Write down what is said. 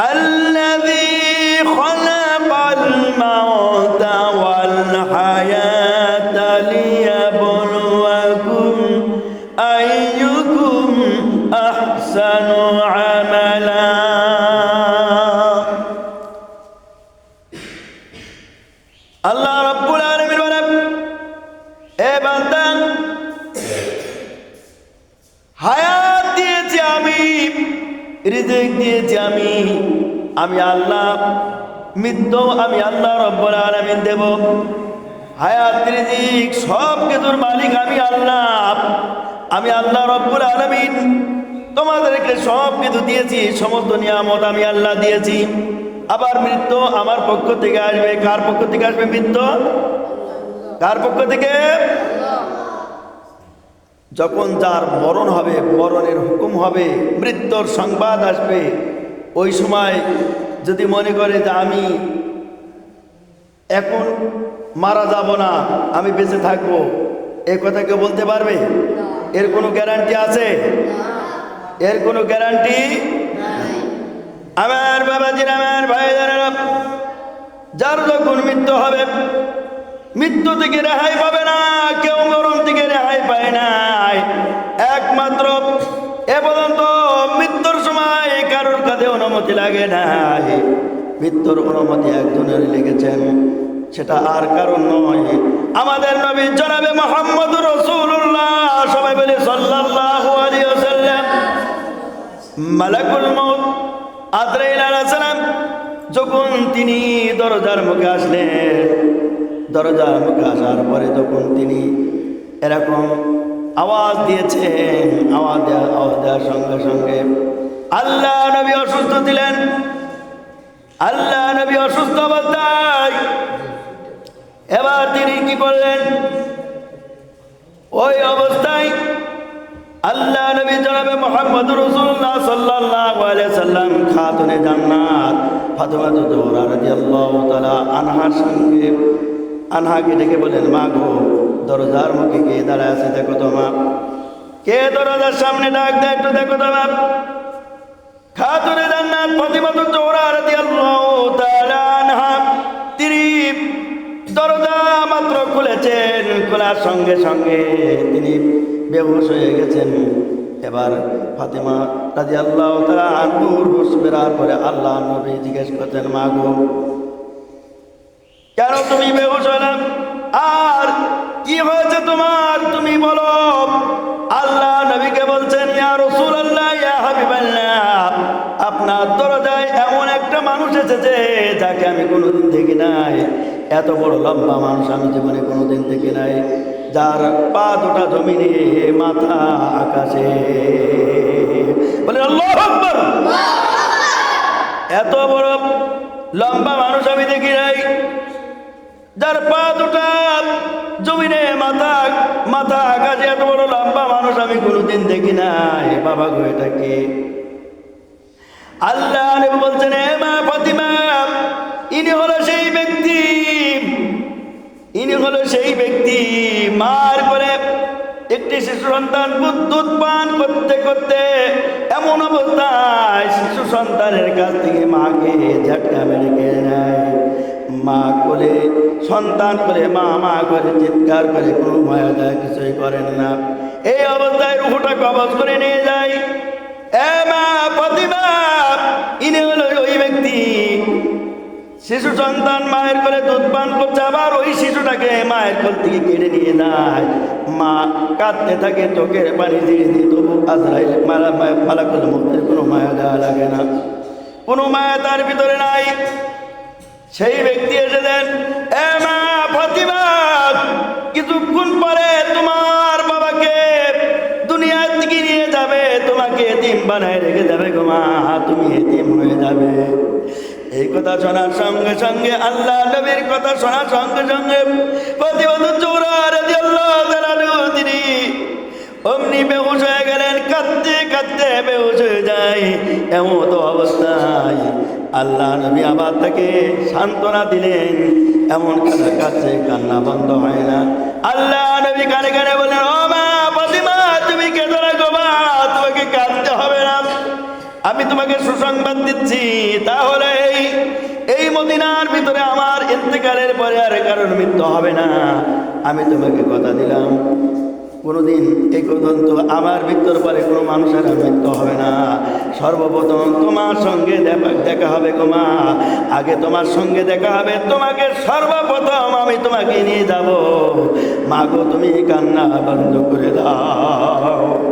الذي الموت والحياة ليبلوكم أيكم أحسن عملا. রিজিক দিয়েছি আমি। আমি আল্লাহ, মৃত্যু আমি আল্লাহ রব্বুল আলামিন দেব। হায়াত, রিজিক সব কিছুর মালিক আমি আল্লাহ। আমি আল্লাহ রব্বুল আলামিন। তোমাদেরকে সব কিছু দিয়েছি সমস্ত নিয়ামত আমি আল্লাহ দিয়েছি। আবার মৃত্যু আমার পক্ষ থেকে আসবে। কার পক্ষ থেকে আসবে মৃত্যু? কার পক্ষ থেকে? যখন যার মরণ হবে মরণের হুকুম হবে মৃত্যুর সংবাদ আসবে ওই সময় যদি মনে করে যে আমি এখন মারা যাব না আমি বেঁচে থাকব এ কথা কেউ বলতে পারবে? এর কোনো গ্যারান্টি আছে? এর কোনো গ্যারান্টি? আমার বাবাজির আমার ভাইজানেরা যার যখন মৃত্যু হবে মৃত্যু থেকে রেহাই পাবে না কেউ মরণ থেকে রেহাই পায় না একমাত্র এ পর্যন্ত মৃত্যুর সময় কারোর কাছে অনুমতি লাগে না মৃত্যুর অনুমতি একজনের লেগেছেন, সেটা আর কারণ নয়। আমাদের নবী জনাবে মোহাম্মদ রসুল্লাহ সবাই বলে ওয়াসাল্লাম। মালাকুল মউত আদ্রাইল আলাইহিস যখন তিনি দরজার মুখে আসলেন, দরজার মুখে আসার পরে তখন তিনি এরকম আওয়াজ দিয়েছেন আওয়াজ দেওয়া আওয়াজ দেওয়ার সঙ্গে সঙ্গে। আল্লাহ নবী অসুস্থ দিলেন আল্লাহ নবী অসুস্থ অবস্থায়। এবার তিনি কি করলেন? ওই অবস্থায় আল্লাহ নবী জনাবে মোহাম্মদ রসুল্লাহ আলাইহি সাল্লাম খাতুনে জান্নাত ফাতেমা জোহরা রাদিয়াল্লাহু তাআলা আনহার সঙ্গে আনহাকে ডেকে বলেন মা গো দরজার মুখে কে দাঁড়ায় আছে দেখো তো মা। কে দরজার সামনে ডাক দেয় একটু দেখো তো মা। খাতুনে জান্নাত ফাতেমা জোহরা রাদিয়াল্লাহু তাআলা আনহা। তিনি দরজা মাত্র খুলেছেন, খোলার সঙ্গে সঙ্গে তিনি বেহুশ হয়ে গেছেন। এবার ফাতেমা রাজি আল্লাহ তারা আনুর হুশ বেরার পরে আল্লাহ নবী জিজ্ঞেস করছেন, মা গো, কেন তুমি বেহুশ হলাম আর হয়েছে তোমার তুমি বলো। আল্লাহ নবীকে বলছেন ইয়া রসুল আল্লাহ ইয়া হাবিবাল্লাহ আপনার দরজায় এমন একটা মানুষ এসেছে যাকে আমি কোনোদিন দেখি নাই। এত বড় লম্বা মানুষ আমি জীবনে কোনোদিন দেখি নাই। যার পা দুটা জমিনে মাথা আকাশে। বলে আল্লাহ এত বড় লম্বা মানুষ আমি দেখি নাই। যার পা দুটা জমিনে মাথা মাথা আকাশে এত বড় লম্বা মানুষ আমি কোনোদিন দেখি না। হে বাবা গো, এটা কে? আল্লাহ বলছেন হে মা ফাতিমা, ইনি হলো সেই ব্যক্তি, ইনি হলো সেই ব্যক্তি, মার করে একটি শিশু সন্তান দুধ পান করতে করতে এমন অবস্থায় শিশু সন্তানের কাছ থেকে মাকে ঝটকা মেরে নেয়। মা কোলে, সন্তান করে মা মা করে চিৎকার করে, কোনো মায়া যায় কিছুই করেন না। এই অবস্থায় রুহুটা কবজ করে নিয়ে যায়। এ মা প্রতিমা, ইনি হলো ওই ব্যক্তি। শিশু সন্তান মায়ের করে দুধ পান করছে, আবার ওই শিশুটাকে মায়ের কোল থেকে কেড়ে নিয়ে যায়। মা কাঁদতে থাকে, চোখের পানি দিয়ে দিয়ে তবু আজরাইল মালা, মালাকুল মুখের কোনো মায়া দেওয়া লাগে না। কোনো মায়া তার ভিতরে নাই। সেই ব্যক্তি এসে দেন, এ মা ফতিমা কিছুক্ষণ পরে তোমার বাবাকে দুনিয়ার দিকে নিয়ে যাবে, তোমাকে এতিম বানায় রেখে যাবে গো মা, তুমি এতিম হয়ে যাবে। এই কথা শোনার সঙ্গে সঙ্গে আল্লাহ নবীর কথা শোনার সঙ্গে সঙ্গে কাঁদতে কাঁদতে বেহুশ হয়ে যায় এমন তো অবস্থায় আল্লাহ নবী আবার তাকে সান্ত্বনা দিলেন, এমন কাঁদা কাঁদছে কান্না বন্ধ হয় না। আল্লাহ নবী কানে কানে বললেন, ও মা প্রতিমা তুমি কেঁদো না গো মা, তোমাকে কাঁদতে হবে না। আমি তোমাকে সুসংবাদ দিচ্ছি, তাহলে এই মদিনার ভিতরে আমার ইন্তেকালের পরে আর কারণ মৃত্যু হবে না। আমি তোমাকে কথা দিলাম। কোনোদিন এই পর্যন্ত আমার মৃত্যুর পরে কোনো মানুষের মৃত্যু হবে না। সর্বপ্রথম তোমার সঙ্গে দেখা হবে হবে গোমা আগে তোমার সঙ্গে দেখা হবে, তোমাকে সর্বপ্রথম আমি তোমাকে নিয়ে যাব। মা গো, তুমি কান্না বন্ধ করে দাও।